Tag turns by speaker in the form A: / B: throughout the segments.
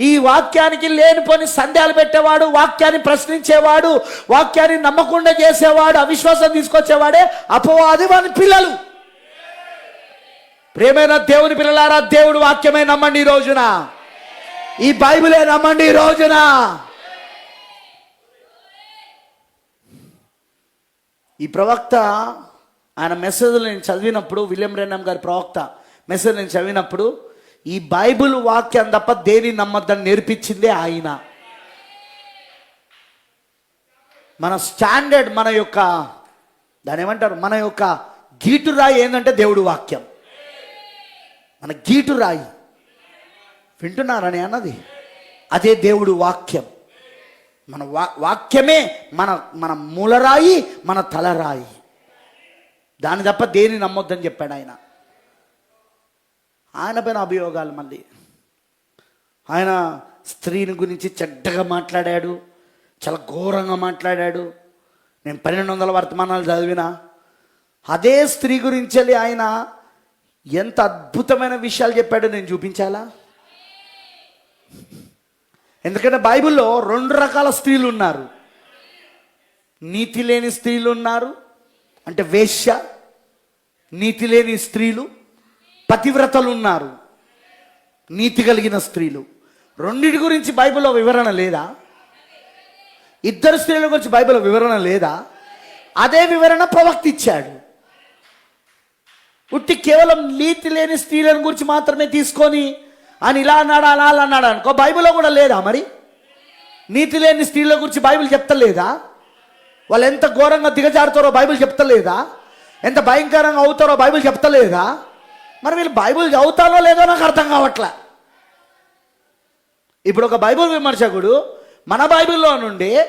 A: ఈ వాక్యానికి లేనిపోని సందేహాలు పెట్టేవాడు వాక్యాన్ని ప్రశ్నించేవాడు వాక్యాన్ని నమ్మకుండా చేసేవాడు అవిశ్వాసం తీసుకొచ్చేవాడే అపవాది వాని పిల్లలు. ప్రేమైన దేవుని పిల్లలారా దేవుడు వాక్యమే నమ్మండి ఈ రోజున. ఈ బైబిలే నమ్మండి ఈ రోజున. ఈ ప్రవక్త ఆయన మెసేజ్లు నేను చదివినప్పుడు విలియం రెన్నం గారి ప్రవక్త మెసేజ్ నేను చదివినప్పుడు ఈ బైబిల్ వాక్యం తప్ప దేని నమ్మద్దని నేర్పించిందే ఆయన. మన స్టాండర్డ్ మన యొక్క దాని ఏమంటారు? మన యొక్క గీటురాయి ఏంటంటే దేవుడు వాక్యం. మన గీటు రాయి వింటున్నారని అన్నది? అదే దేవుడు వాక్యం. మన వా వాక్యమే మన మన మూలరాయి మన తలరాయి. దాని తప్ప దేని నమ్మొద్దని చెప్పాడు ఆయన. ఆయన పైన అభియోగాలు మళ్ళీ. ఆయన స్త్రీని గురించి చెడ్డగా మాట్లాడాడు చాలా ఘోరంగా మాట్లాడాడు. నేను పన్నెండు వందల వర్తమానాలు చదివిన అదే స్త్రీ గురించి వెళ్ళి ఆయన ఎంత అద్భుతమైన విషయాలు చెప్పాడో నేను చూపించాలా? ఎందుకంటే బైబిల్లో రెండు రకాల స్త్రీలు ఉన్నారు. నీతి లేని స్త్రీలు ఉన్నారు అంటే వేశ్య నీతి లేని స్త్రీలు పతివ్రతలు ఉన్నారు నీతి కలిగిన స్త్రీలు. రెండిటి గురించి బైబిల్లో వివరణ లేదా? ఇద్దరు స్త్రీల గురించి బైబిల్లో వివరణ లేదా? అదే వివరణ ప్రవక్త ఇచ్చాడు. ఉట్టి కేవలం నీతి లేని స్త్రీలను గురించి మాత్రమే తీసుకొని అని ఇలా అన్నాడు అలా అలా అన్నాడు అనుకో బైబిల్లో కూడా లేదా మరి? నీతి లేని స్త్రీల గురించి బైబిల్ చెప్తలేదా? వాళ్ళు ఎంత ఘోరంగా దిగజారుతారో బైబిల్ చెప్తలేదా? ఎంత భయంకరంగా అవుతారో బైబిల్ చెప్తలేదా? మరి వీళ్ళు బైబిల్ చదువుతారో లేదో నాకు అర్థం కావట్లే. ఇప్పుడు ఒక బైబిల్ విమర్శకుడు మన బైబిల్లో నుండి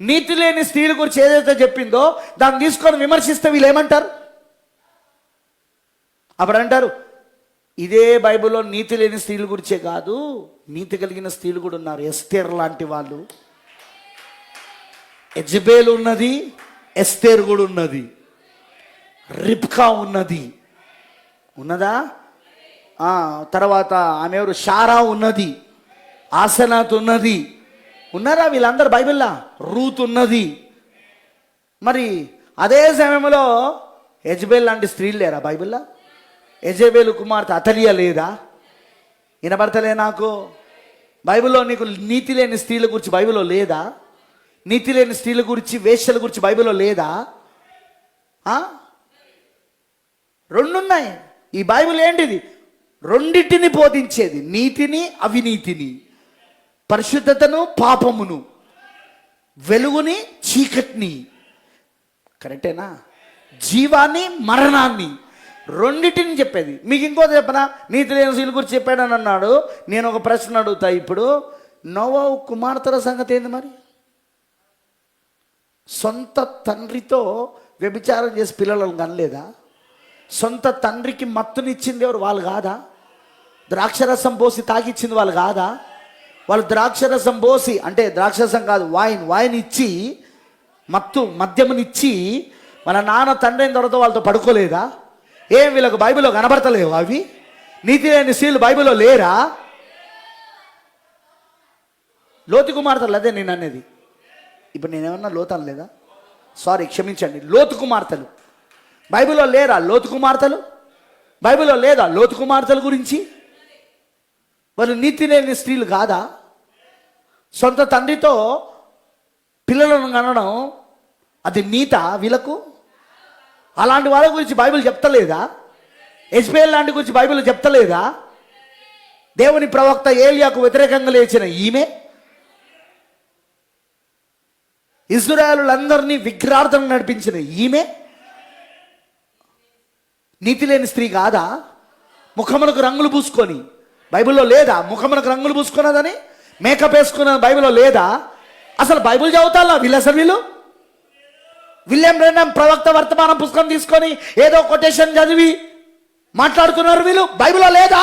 A: నీతి లేని స్త్రీల గురించి ఏదైతే చెప్పిందో దాన్ని తీసుకొని విమర్శిస్తే వీళ్ళు ఏమంటారు? అప్పుడు అంటారు ఇదే బైబిల్లో నీతి లేని స్త్రీల గురించే కాదు నీతి కలిగిన స్త్రీలు కూడా ఉన్నారు. ఎస్తేర్ లాంటి వాళ్ళు. ఎజ్బేల్ ఉన్నది ఎస్తేర్ కూడా ఉన్నది. రిప్కా ఉన్నది. ఉన్నదా? తర్వాత ఆమె ఎవరు? షారా ఉన్నది. ఆసనాత్ ఉన్నది. ఉన్నారా వీళ్ళందరూ బైబిల్లా? రూత్ ఉన్నది. మరి అదే సమయంలో యజ్బేల్ లాంటి స్త్రీలు లేరా బైబిల్లా? యజబేలు కుమార్తె అతలియ లేదా? వినబడతలే నాకు. బైబిల్లో నీకు నీతి లేని స్త్రీల గురించి బైబిల్లో లేదా? నీతి లేని స్త్రీల గురించి వేష్యల గురించి బైబిల్లో లేదా? రెండున్నాయి. ఈ బైబిల్ ఏంటిది? రెండింటిని బోధించేది. నీతిని అవినీతిని. పరిశుద్ధతను పాపమును. వెలుగుని చీకటిని. కరెక్టేనా? జీవాన్ని మరణాన్ని. రెండింటిని చెప్పేది. మీకు ఇంకోటి చెప్పనా? నీతి లేని స్త్రీల గురించి చెప్పాడని అన్నాడు. నేను ఒక ప్రశ్న అడుగుతా ఇప్పుడు. నోవా కుమార్తెల సంగతి ఏంది మరి? సొంత తండ్రితో వ్యభిచారం చేసి పిల్లలను కనలేదా? సొంత తండ్రికి మత్తునిచ్చింది ఎవరు? వాళ్ళు కాదా? ద్రాక్షరసం పోసి తాగిచ్చింది వాళ్ళు కాదా? వాళ్ళు ద్రాక్షరసం పోసి అంటే ద్రాక్షరసం కాదు వాయిన్ వాయిన్ ఇచ్చి మత్తు మద్యమునిచ్చి మన నాన్న తండ్రి అయిన తర్వాత వాళ్ళతో పడుకోలేదా? ఏం వీళ్ళకు బైబిల్లో కనబడతలేవు అవి? నీతి లేని స్త్రీలు బైబిల్లో లేరా? లోతు కుమార్తెలు అదే నేను అనేది ఇప్పుడు నేనేమన్నా లోతాను లేదా సారీ క్షమించండి. లోతు కుమార్తెలు. బైబిల్లో లేరా లోతు కుమార్తెలు? బైబిల్లో లేదా లోతు కుమార్తెల గురించి? వాళ్ళు నీతి లేని స్త్రీలు కాదా? సొంత తండ్రితో పిల్లలను కనడం అది నీత వీళ్ళకు? అలాంటి వాళ్ళ గురించి బైబిల్ చెప్తలేదా? ఎస్బిఎల్ లాంటి గురించి బైబిల్ చెప్తలేదా? దేవుని ప్రవక్త ఏలియాకు వ్యతిరేకంగా లేచిన ఈమె? ఇజ్రాయేలులందరినీ విగ్రహార్థం నడిపించిన ఈమె? నీతి లేని స్త్రీ కాదా? ముఖమునకు రంగులు పూసుకొని. బైబిల్లో లేదా? ముఖమునకు రంగులు పూసుకున్నదని? మేకప్ వేసుకున్న బైబిల్లో లేదా? అసలు బైబిల్ చదువుతాలా వీళ్ళు అసలు వీళ్ళు? విలియం రెండం ప్రవక్త వర్తమానం పుస్తకం తీసుకొని ఏదో కొటేషన్ చదివి మాట్లాడుతున్నారు వీళ్ళు? బైబిల్లో లేదా?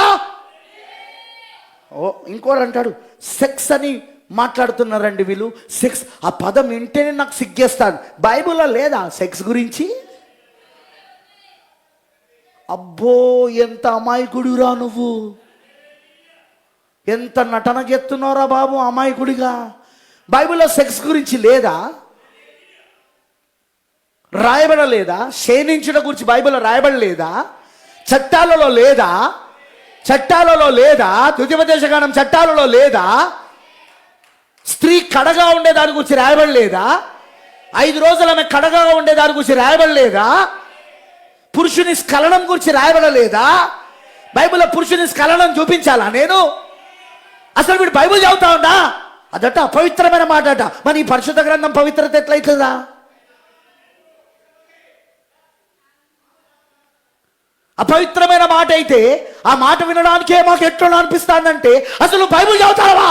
A: ఓ ఇంకోటి అంటాడు సెక్స్ అని మాట్లాడుతున్నారండి వీళ్ళు. సెక్స్ ఆ పదం వింటేనే నాకు సిగ్గేస్తాను. బైబిల్లో లేదా? సెక్స్ గురించి? అబ్బో ఎంత అమాయకుడురా నువ్వు. ఎంత నటన బాబు అమాయకుడిగా. బైబిల్లో సెక్స్ గురించి లేదా? రాయబడలేదా? క్షీణించడం గురించి బైబిల్లో రాయబడలేదా? చట్టాలలో లేదా? చట్టాలలో లేదా? తుదిపదేశగానం చట్టాలలో లేదా? స్త్రీ కడగా ఉండే దాని గురించి రాయబడలేదా? ఐదు రోజులు ఆమె కడగా ఉండే దాని గురించి రాయబడలేదా? పురుషుని స్ఖలనం గురించి రాయబడలేదా? బైబిల్లో పురుషుని స్ఖలనం చూపించాలా నేను? అసలు వీడు బైబిల్ చదువుతా ఉందా అదట అపవిత్రమైన మాట అట. మరి ఈ పరిశుద్ధ గ్రంథం పవిత్రత ఎట్లయితుందా అపవిత్రమైన మాట అయితే ఆ మాట వినడానికే మాకు ఎట్లా అనిపిస్తానంటే అసలు బైబుల్ చదువుతావా?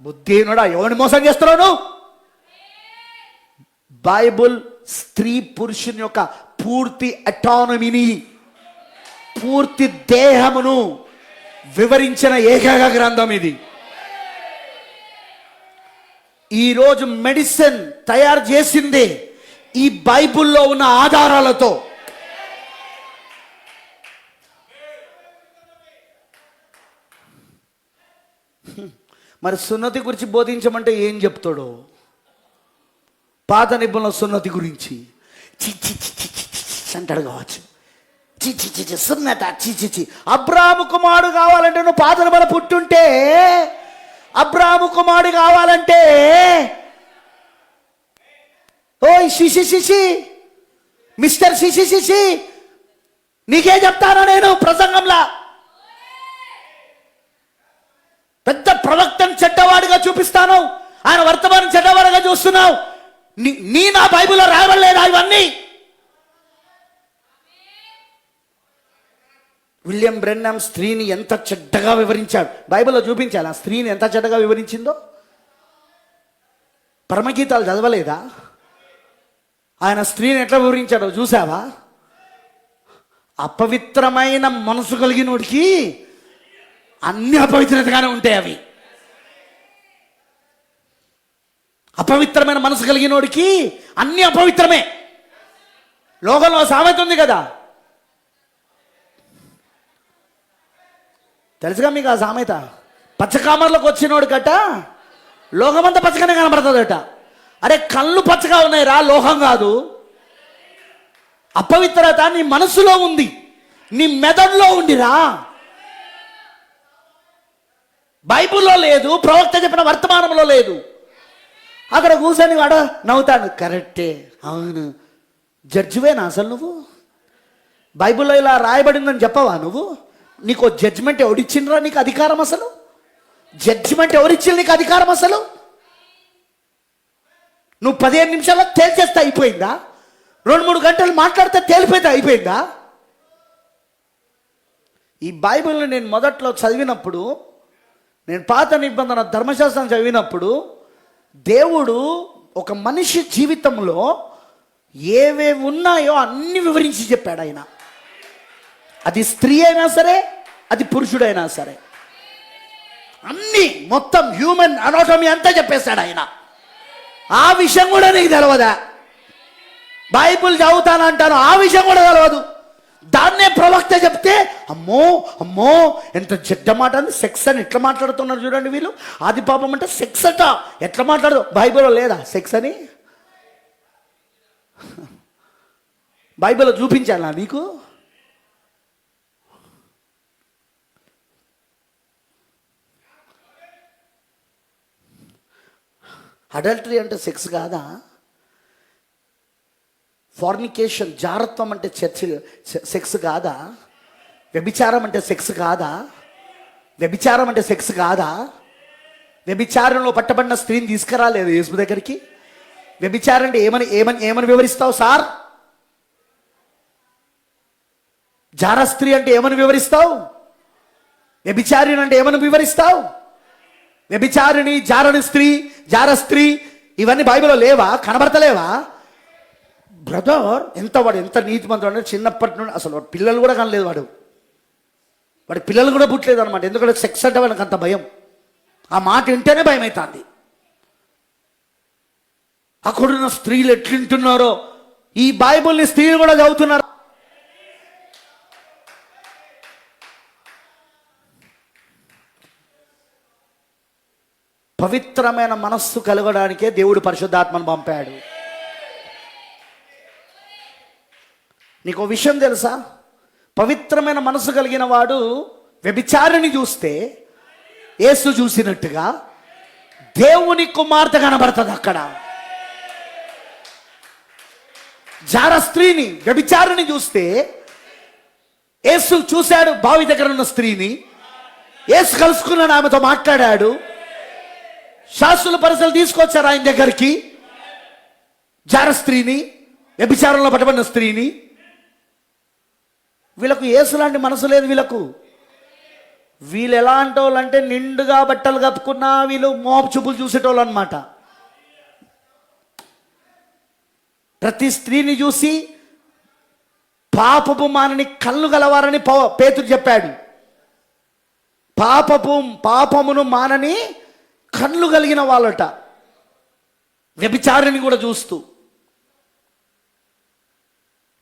A: బుద్ధిహీనుడా ఎవరిని మోసం చేస్తున్నావు నువ్వు? బైబుల్ స్త్రీ పురుషుని యొక్క పూర్తి అటానమీని పూర్తి దేహమును వివరించిన ఏకైక గ్రంథం ఇది. ఈరోజు మెడిసిన్ తయారు చేసిందే ఈ బైబుల్లో ఉన్న ఆధారాలతో. మరి సున్నతి గురించి బోధించమంటే ఏం చెప్తాడు? పాత నిబంధన సున్నతి గురించి చిచ్చి చిచ్చి చిచ్చి అంటాడు కావచ్చు చిచ్చి చిచ్చి సున్నత చిచ్చి చి అబ్రాహము కుమారుడు కావాలంటే నువ్వు పాత నిబంధన పుట్టుంటే అబ్రాహ్మ కుమారుడు కావాలంటే ఓయ్ శిశి శిశి మిస్టర్ శిశి శిశి నీకే చెప్తాను నేను ప్రసంగంలా పెద్ద ప్రవక్తను చెడ్డవాడిగా చూపిస్తాను ఆయన వర్తమానం చెడ్డవాడిగా చూస్తున్నావు నీ నా బైబిల్లో రాయబడలేదా ఇవన్నీ? విలియం బ్రెన్నమ్ స్త్రీని ఎంత చెడ్డగా వివరించాడు? బైబిల్లో చూపించాలి? ఆ స్త్రీని ఎంత చెడ్డగా వివరించిందో? పరమగీతాలు చదవలేదా? ఆయన స్త్రీని ఎట్లా వివరించాడో చూసావా అపవిత్రమైన మనసు కలిగినోడికి అన్ని అపవిత్రతగానే ఉంటాయి అవి. అపవిత్రమైన మనసు కలిగినోడికి అన్ని అపవిత్రమే. లోకంలో సామెత ఉంది కదా. తెలుసుగా మీకు ఆ సామెత? పచ్చకామర్లకు వచ్చినోడు కట లోకమంతా పచ్చగానే కనబడుతుందట. అరే కళ్ళు పచ్చగా ఉన్నాయి రా లోహం కాదు. అపవిత్రత నీ మనసులో ఉంది నీ మెదడులో ఉండిరా బైబిల్లో లేదు ప్రవక్త చెప్పిన వర్తమానంలో లేదు. అక్కడ కూర్చొని వాడు నవ్వుతాడు. కరెక్టే. అవును. జడ్జివేనా అసలు నువ్వు? బైబిల్లో ఇలా రాయబడిందని చెప్పవా నువ్వు? నీకు జడ్జిమెంట్ ఎవడిచ్చిండ్రా నీకు అధికారం అసలు? జడ్జిమెంట్ ఎవరిచ్చింది నీకు అధికారం అసలు? నువ్వు పదిహేను నిమిషాల్లో తేల్చేస్తే అయిపోయిందా? రెండు మూడు గంటలు మాట్లాడితే తేలిపోతే అయిపోయిందా? ఈ బైబిల్ని నేను మొదట్లో చదివినప్పుడు నేను పాత నిబంధన ధర్మశాస్త్రం చదివినప్పుడు దేవుడు ఒక మనిషి జీవితంలో ఏవేవి ఉన్నాయో అన్ని వివరించి చెప్పాడు ఆయన. అది స్త్రీ అయినా సరే అది పురుషుడైనా సరే. అన్ని మొత్తం హ్యూమన్ అనోటమీ అంతా చెప్పేశాడు ఆయన. ఆ విషయం కూడా నీకు తెలవదా? బైబుల్ చదువుతానంటాను ఆ విషయం కూడా తెలవదు. అమ్మో అమ్మో ఎంత చెడ్డ మాట అని సెక్స్ అని ఎట్లా మాట్లాడుతున్నారు చూడండి వీళ్ళు? ఆది పాపం అంటే సెక్స్ అట. ఎట్లా మాట్లాడదు? బైబిల్లో లేదా సెక్స్ అని? బైబిల్లో చూపించాలా నీకు అడల్టరీ అంటే సెక్స్ కాదా? ఫార్నికేషన్ జారత్వం అంటే చర్చ సెక్స్ కాదా? వ్యభిచారం అంటే సెక్స్ కాదా? వ్యభిచారం అంటే సెక్స్ కాదా? వ్యభిచారంలో పట్టబడిన స్త్రీని తీసుకురాలేదు యేసు దగ్గరికి. వ్యభిచారం అంటే ఏమని ఏమని ఏమని వివరిస్తావు సార్? జార స్త్రీ అంటే ఏమని వివరిస్తావు? వ్యభిచారిని అంటే ఏమని వివరిస్తావు? వ్యభిచారిణి జారని స్త్రీ జార స్త్రీ ఇవన్నీ బైబిల్లో లేవా? కనబడతలేవా? బ్రదర్ ఎంత వాడు ఎంత నీతిమంతుడు అంటే చిన్నప్పటి నుండి అసలు వాడు పిల్లలు కూడా కనలేదు వాడు. వాడి పిల్లలు కూడా పుట్టలేదు అనమాట ఎందుకంటే సెక్స్ అంటే వాళ్ళకి అంత భయం. ఆ మాట వింటేనే భయం అవుతుంది అక్కడున్న స్త్రీలు ఎట్లుంటున్నారో ఈ బైబుల్ని స్త్రీలు కూడా చదువుతున్నారు. పవిత్రమైన మనస్సు కలగడానికే దేవుడు పరిశుద్ధాత్మను పంపాడు. నీకు విషయం తెలుసా? పవిత్రమైన మనసు కలిగిన వాడు వ్యభిచారిని చూస్తే యేసు చూసినట్టుగా దేవుని కుమార్తె కనబడుతుంది అక్కడ. జార స్త్రీని వ్యభిచారిని చూస్తే యేసు చూశాడు బావి దగ్గర ఉన్న స్త్రీని. యేసు కలుసుకున్నాడు ఆమెతో మాట్లాడాడు. శాస్త్రుల పరిసలు తీసుకొచ్చారు ఆయన దగ్గరికి. జార స్త్రీని వ్యభిచారంలో పట్టబడిన స్త్రీని. వీళ్ళకు ఏసులాంటి మనసు లేదు వీళ్ళకు. వీళ్ళు ఎలాంటి వాళ్ళు అంటే నిండుగా బట్టలు కప్పుకున్నా వీళ్ళు మోపు చూపులు చూసేటోళ్ళు అనమాట ప్రతి స్త్రీని చూసి పాపపు మానని కళ్ళు గలవారని పేతుడు చెప్పాడు. పాపపు పాపమును మానని కళ్ళు కలిగిన వాళ్ళట. వ్యభిచారిని కూడా చూస్తూ.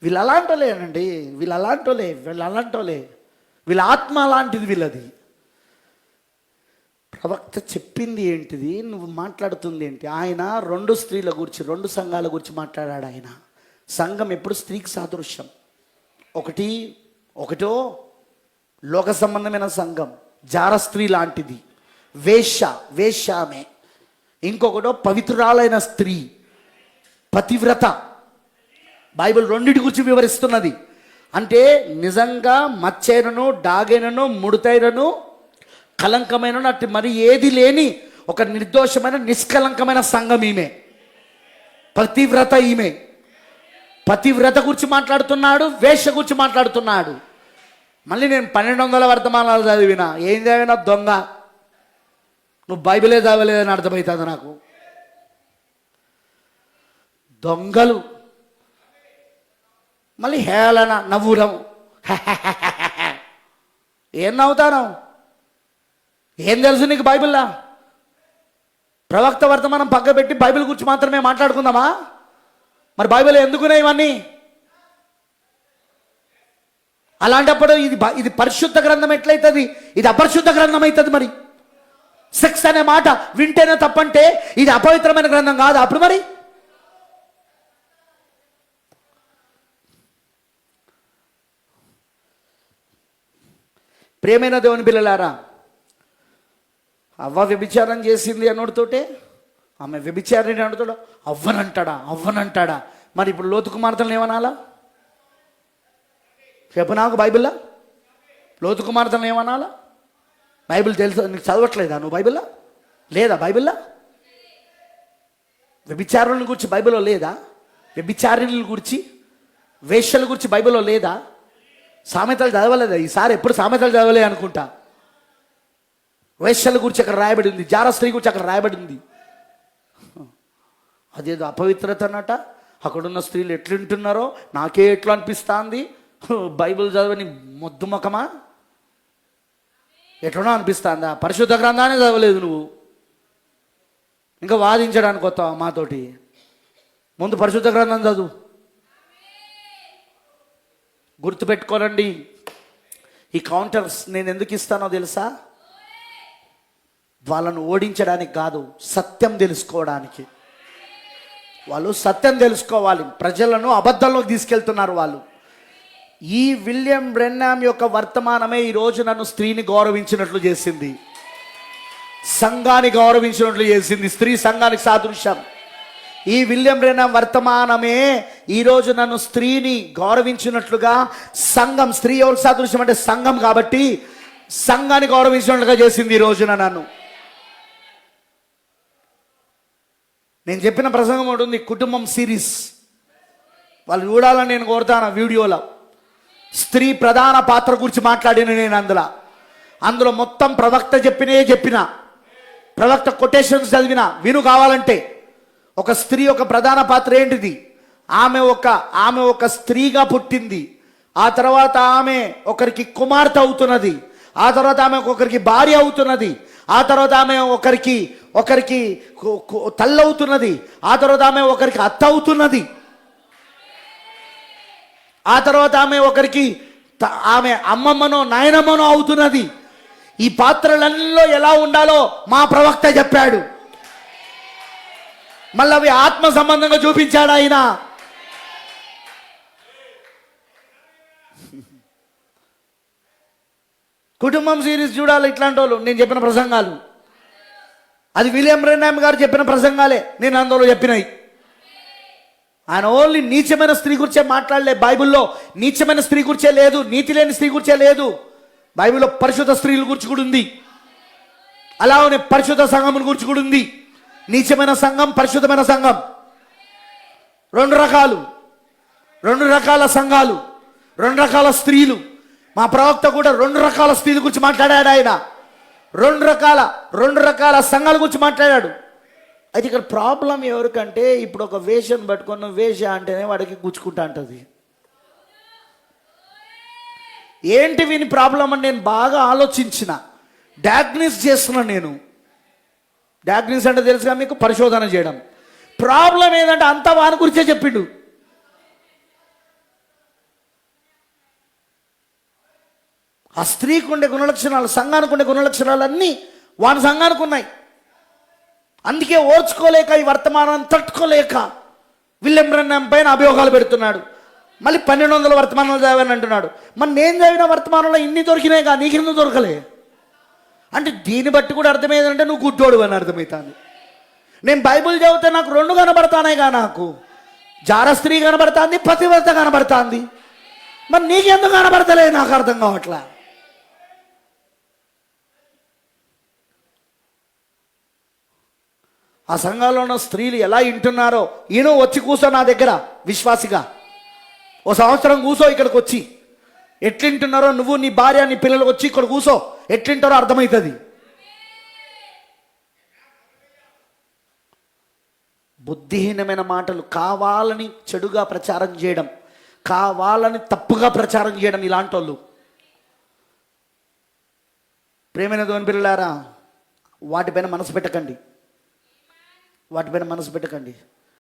A: వీళ్ళు అలాంటోలేనండి వీళ్ళు అలాంటోలే వీళ్ళు అలాంటోలే వీళ్ళ ఆత్మ అలాంటిది వీళ్ళది. ప్రవక్త చెప్పింది ఏంటిది నువ్వు మాట్లాడుతుంది ఏంటి? ఆయన రెండు స్త్రీల గురించి రెండు సంఘాల గురించి మాట్లాడాడు ఆయన. సంఘం ఎప్పుడు స్త్రీకి సాదృశ్యం. ఒకటి ఒకటో లోక సంబంధమైన సంఘం జార స్త్రీ లాంటిది. వేష వేష ఆమె ఇంకొకటో పవిత్రురాలైన స్త్రీ. పతివ్రత. బైబిల్ రెండింటి గురించి వివరిస్తున్నది. అంటే నిజంగా మచ్చైనను డాగైనను ముడతైనను కలంకమైన అటు మరి ఏది లేని ఒక నిర్దోషమైన నిష్కలంకమైన సంఘం ఈమె. పతివ్రత ఈమె. పతివ్రత గురించి మాట్లాడుతున్నాడు వేష గురించి మాట్లాడుతున్నాడు. మళ్ళీ నేను పన్నెండు వందల వర్తమానాలు చదివిన ఏం చదివినా దొంగ. నువ్వు బైబిలే చదవలేదని అర్థమవుతుంది నాకు. దొంగలు. మళ్ళీ హేళన నవ్వురం. ఏం నవ్వుతాను ఏం తెలుసు నీకు బైబిల్లా? ప్రవక్త వర్తమానం పక్క పెట్టి బైబిల్ గురించి మాత్రమే మాట్లాడుకుందామా? మరి బైబిల్ ఎందుకునే ఇవన్నీ? అలాంటప్పుడు ఇది ఇది పరిశుద్ధ గ్రంథం ఎట్లయితుంది? ఇది అపరిశుద్ధ గ్రంథం అవుతుంది మరి. సెక్స్ అనే మాట వింటేనే తప్పంటే ఇది అపవిత్రమైన గ్రంథం కాదు అప్పుడు మరి? ప్రేమైన దేవుని పిల్లలారా అవ్వ వ్యభిచారం చేసింది అన్నోడితోటే ఆమె వ్యభిచారిని అన్నతోడు అవ్వనంటాడా అవ్వనంటాడా? మరి ఇప్పుడు లోతు కుమార్తెలను ఏమనాలా? చెప్పు నాకు బైబిల్లా? లోతు కుమార్తెలను ఏమనాలా? బైబిల్ తెలుసు? నీకు చదవట్లేదా నువ్వు బైబిల్లా? లేదా బైబిల్లా? వ్యభిచారుల గురించి బైబిల్లో లేదా? వ్యభిచారిణుల గురించి వేశ్యల గురించి బైబిల్లో లేదా? సామెతలు చదవలేదా. ఈసారి ఎప్పుడు సామెతలు చదవలే అనుకుంటా. వేశ్యల గురించి అక్కడ రాయబడి ఉంది. జార స్త్రీ గురించి అక్కడ రాయబడి ఉంది. అదేదో అపవిత్రత అన్నట అక్కడున్న స్త్రీలు ఎట్లుంటున్నారో నాకే ఎట్లా అనిపిస్తుంది? బైబిల్ చదవని మొద్దు ముఖమా? ఎట్లనో అనిపిస్తుందా? పరిశుద్ధ గ్రంథాన్ని చదవలేదు నువ్వు. ఇంకా వాదించడానికి వస్తావా మాతోటి? ముందు పరిశుద్ధ గ్రంథం చదువు. గుర్తుపెట్టుకోనండి. ఈ కౌంటర్స్ నేను ఎందుకు ఇస్తానో తెలుసా? వాళ్ళను ఓడించడానికి కాదు సత్యం తెలుసుకోవడానికి. వాళ్ళు సత్యం తెలుసుకోవాలి. ప్రజలను అబద్ధంలోకి తీసుకెళ్తున్నారు వాళ్ళు. ఈ విలియం బ్రెన్నామ్ యొక్క వర్తమానమే ఈ రోజు నన్ను స్త్రీని గౌరవించినట్లు చేసింది. సంఘాన్ని గౌరవించినట్లు చేసింది. స్త్రీ సంఘానికి సాదృశ్యం. ఈ విలియం బ్రెన్నామ్ వర్తమానమే ఈరోజు నన్ను స్త్రీని గౌరవించినట్లుగా సంఘం స్త్రీ ఎవరు సాదృశ్యం అంటే సంఘం కాబట్టి సంఘాన్ని గౌరవించినట్లుగా చేసింది ఈ రోజున నన్ను. నేను చెప్పిన ప్రసంగం ఒకటి ఉంది కుటుంబం సిరీస్. వాళ్ళు చూడాలని నేను కోరుతాను వీడియోలో. స్త్రీ ప్రధాన పాత్ర గురించి మాట్లాడిన నేను అందులో. అందులో మొత్తం ప్రవక్త చెప్పినే చెప్పిన. ప్రవక్త కొటేషన్స్ చదివిన. విను కావాలంటే. ఒక స్త్రీ ఒక ప్రధాన పాత్ర ఏంటిది? ఆమె ఒక ఆమె ఒక స్త్రీగా పుట్టింది. ఆ తర్వాత ఆమె ఒకరికి కుమార్తె అవుతున్నది. ఆ తర్వాత ఆమె ఒకరికి భార్య అవుతున్నది. ఆ తర్వాత ఆమె ఒకరికి ఒకరికి తల్లవుతున్నది ఆ తర్వాత ఆమె ఒకరికి అత్త అవుతున్నది. ఆ తర్వాత ఆమె ఒకరికి త- ఆమె అమ్మమ్మనో నాయనమ్మనో అవుతున్నది. ఈ పాత్రలల్లో ఎలా ఉండాలో మా ప్రవక్త చెప్పాడు. మళ్ళీ అవి ఆత్మ సంబంధంగా చూపించాడు ఆయన. కుటుంబం సిరీస్ చూడాలి ఇట్లాంటి వాళ్ళు నేను చెప్పిన ప్రసంగాలు. అది విలియం రెన్నామ్ గారు చెప్పిన ప్రసంగాలే. నేను అందులో చెప్పినాయి ఆయన ఓన్లీ నీచమైన స్త్రీ గురించే మాట్లాడలే బైబిల్లో. నీచమైన స్త్రీ గురించే లేదు. నీతి లేని స్త్రీ గురించే లేదు. బైబిల్లో పరిశుద్ధ స్త్రీల గురించి కూడా ఉంది. అలానే పరిశుద్ధ సంఘం గురించి కూడా ఉంది. నీచమైన సంఘం పరిశుద్ధమైన సంఘం. రెండు రకాలు. రెండు రకాల సంఘాలు. రెండు రకాల స్త్రీలు. మా ప్రవక్త కూడా రెండు రకాల స్థితి గురించి మాట్లాడాడు ఆయన. రెండు రకాల రెండు రకాల సంఘాల గురించి మాట్లాడాడు. అయితే ఇక్కడ ప్రాబ్లం ఎవరికంటే ఇప్పుడు ఒక వేషం పట్టుకున్న వేష అంటేనే వాడికి గుచ్చుకుంటా అంటది. ఏంటి వీని ప్రాబ్లం అని నేను బాగా ఆలోచించిన. డయాగ్నిస్ చేస్తున్నా నేను. డయాగ్నిస్ అంటే తెలుసుగా మీకు? పరిశోధన చేయడం. ప్రాబ్లం ఏంటంటే అంతా వాని గురించే చెప్పిండు. ఆ స్త్రీకి ఉండే గుణలక్షణాలు సంఘానికి ఉండే గుణలక్షణాలు అన్నీ వాని సంఘానికి ఉన్నాయి. అందుకే ఓర్చుకోలేక ఈ వర్తమానాన్ని తట్టుకోలేక విలియం బ్రన్నం పైన అభియోగాలు పెడుతున్నాడు. మళ్ళీ పన్నెండు వందల వర్తమానాలు చదివాను అంటున్నాడు. మరి నేను చదివిన వర్తమానంలో ఇన్ని దొరికినాయి కా నీకెందుకు దొరకలే? అంటే దీన్ని బట్టి కూడా అర్థమైందంటే నువ్వు గుడ్డోడు అని అర్థమవుతుంది. నేను బైబిల్ చదివితే నాకు రెండు కనబడతానేగా నాకు. జార స్త్రీ కనబడుతుంది పతివ్రత కనబడుతుంది. మరి నీకెందుకు కనబడతలే? నాకు అర్థం కావట్లే. ఆ సంఘంలో ఉన్న స్త్రీలు ఎలా వింటున్నారో ఈయన వచ్చి కూర్చో నా దగ్గర విశ్వాసిగా. ఓ సంవత్సరం కూసో ఇక్కడికి వచ్చి. ఎట్లింటున్నారో నువ్వు నీ భార్య నీ పిల్లలు వచ్చి ఇక్కడ కూసో. ఎట్లింటారో అర్థమవుతుంది బుద్ధిహీనమైన మాటలు కావాలని చెడుగా ప్రచారం చేయడం కావాలని తప్పుగా ప్రచారం చేయడం ఇలాంటి వాళ్ళు ప్రేమైన దోని పిల్లలారా వాటిపైన మనసు పెట్టకండి. వాటిపైన మనసు పెట్టకండి.